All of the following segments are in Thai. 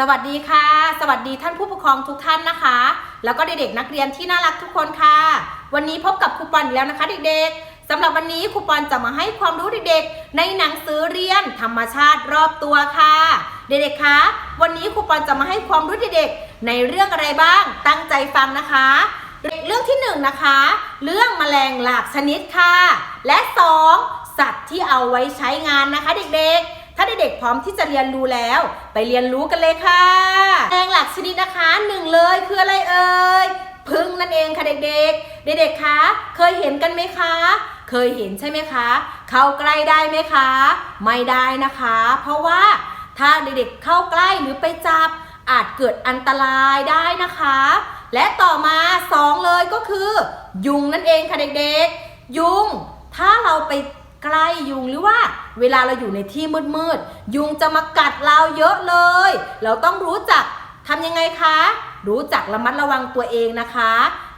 สวัสดีค่ะ สวัสดีท่านผู้ปกครองทุกท่านนะคะ แล้วก็เด็กๆนักเรียนที่น่ารักทุกคนค่ะ วันนี้พบกับครูปอนอีกแล้วนะคะ เด็กๆสำหรับวันนี้ครูปอนจะมาให้ความรู้เด็กๆ ในหนังสือเรียนธรรมชาติรอบตัวค่ะ เด็กๆคะวันนี้ครูปอนจะมาให้ความรู้เด็กๆ ในเรื่องอะไรบ้างตั้งใจฟังนะคะ เรื่องที่หนึ่งนะคะ เรื่องแมลงหลากชนิดค่ะ และสองสัตว์ที่เอาไว้ใช้งานนะคะ เด็กๆ ถ้าเด็กๆพร้อมที่จะเรียนรู้แล้ว ไปเรียนรู้กันเลยค่ะแมลงหลากชนิดนะคะหนึ่งเลยคืออะไรเอ่ยพึ่งนั่นเองค่ะเด็กๆ เด็กๆ คะ เคยเห็นกันไหมคะ เคยเห็นใช่ไหมคะ เข้าใกล้ได้ไหมคะ ไม่ได้นะคะ เพราะว่าถ้าเด็กๆ เข้าใกล้หรือไปจับ อาจเกิดอันตรายได้นะคะ และต่อมาสองเลยก็คือ ยุงนั่นเองค่ะเด็กๆ ยุง ถ้าเราไป ใกล้ยุงหรือว่าเวลาเราอยู่ในที่มืดๆยุงจะมากัดเราเยอะเลย เราต้องรู้จักทำยังไงคะ รู้จักระมัดระวังตัวเองนะคะ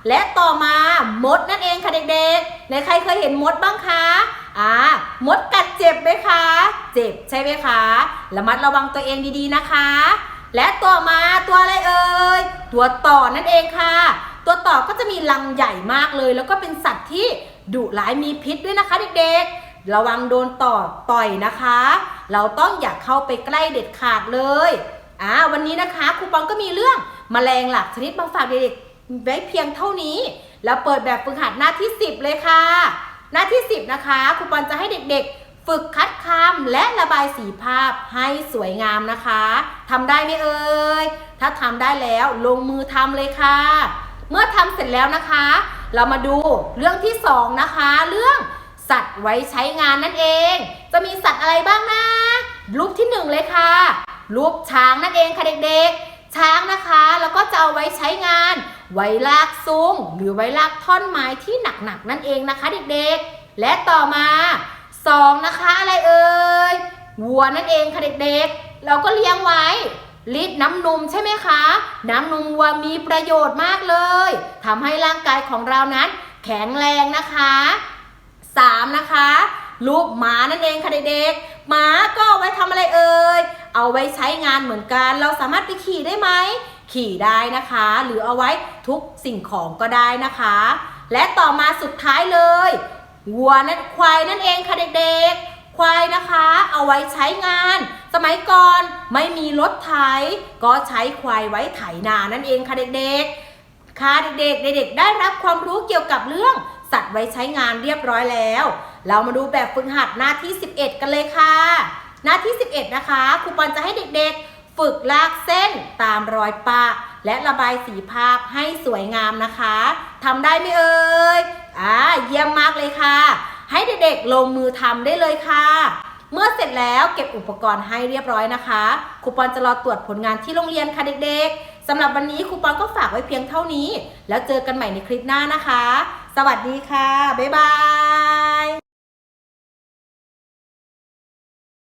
และต่อมามดนั่นเองค่ะเด็กๆในใครเคยเห็นมดบ้างคะอ่ามดกัดเจ็บไหมคะ เจ็บใช่ไหมคะระมัดระวังตัวเองดีๆนะคะ และต่อมาตัวอะไรเอ่ยตัวต่อนั่นเองค่ะ ตัวต่อก็จะมีรังใหญ่มากเลย แล้วก็เป็นสัตว์ที่ดุร้ายมีพิษด้วยนะคะเด็กๆ ระวังโดนต่อต่อยนะคะ เราต้องอย่าเข้าไปใกล้เด็ดขาดเลยอ่าวันนี้นะคะครูปองก็มีเรื่องมแมลงหลากชนิดมาฝากเด็กๆไว้เพียงเท่านี้ แล้วเปิดแบบฝึกหัดหน้าที่ 10 เลยค่ะ หน้าที่ 10 นะคะครูปอนจะให้เด็กๆ ฝึกคัดคำและระบายสีภาพให้สวยงามนะคะทำได้ไหมเอ่ยถ้าทำได้แล้วลงมือทำเลยค่ะ เมื่อทำเสร็จแล้วนะคะ เรามาดูเรื่องที่ 2 นะคะ เรื่อง สัตว์ไว้ใช้งานนั่นเอง จะมีสัตว์อะไรบ้างนะ รูปที่1เลยค่ะ รูปช้างนั่นเองค่ะเด็กๆ ช้างนะคะ แล้วก็จะเอาไว้ใช้งาน ไว้ลากซุ้งหรือไว้ลากท่อนไม้ที่หนักๆนั่นเองนะคะเด็กๆ และต่อมาสองนะคะอะไรเอ่ย วัวนั่นเองค่ะเด็กๆ เราก็เลี้ยงไว้รีดน้ำนมใช่ไหมคะ น้ำนมวัวมีประโยชน์มากเลยทำให้ร่างกายของเรานั้นแข็งแรงนะคะ สามนะคะ รูปหมานั่นเองค่ะเด็กๆหมาก็เอาไว้ทำอะไรเอ่ยเอาไว้ใช้งานเหมือนกัน เราสามารถไปขี่ได้ไหมขี่ได้นะคะ หรือเอาไว้ทุกสิ่งของก็ได้นะคะ และต่อมาสุดท้ายเลยวัวนั่นควายนั่นเองค่ะเด็กๆ ควายนะคะ เอาไว้ใช้งาน สมัยก่อนไม่มีรถไถก็ใช้ควายไว้ไถนานั่นเองค่ะเด็กๆค่ะเด็กๆเด็กๆได้รับความรู้เกี่ยวกับเรื่อง สัตว์ไว้ใช้งานเรียบร้อยแล้ว เรามาดูแบบฝึกหัดหน้าที่ 11 กันเลยค่ะ หน้าที่ 11 นะคะครูปอนจะให้เด็กๆ ฝึกลากเส้นตามรอยปากและระบายสีภาพให้สวยงามนะคะทำได้ไหมเอ่ยอ่าเยี่ยมมากเลยค่ะ ให้เด็กๆลงมือทำได้เลยค่ะ เมื่อเสร็จแล้วเก็บอุปกรณ์ให้เรียบร้อยนะคะครูปอนจะรอตรวจผลงานที่โรงเรียนค่ะเด็กๆสำหรับวันนี้ครูปอนก็ฝากไว้เพียงเท่านี้ แล้วเจอกันใหม่ในคลิปหน้านะคะ สวัสดีค่ะ บ๊ายบาย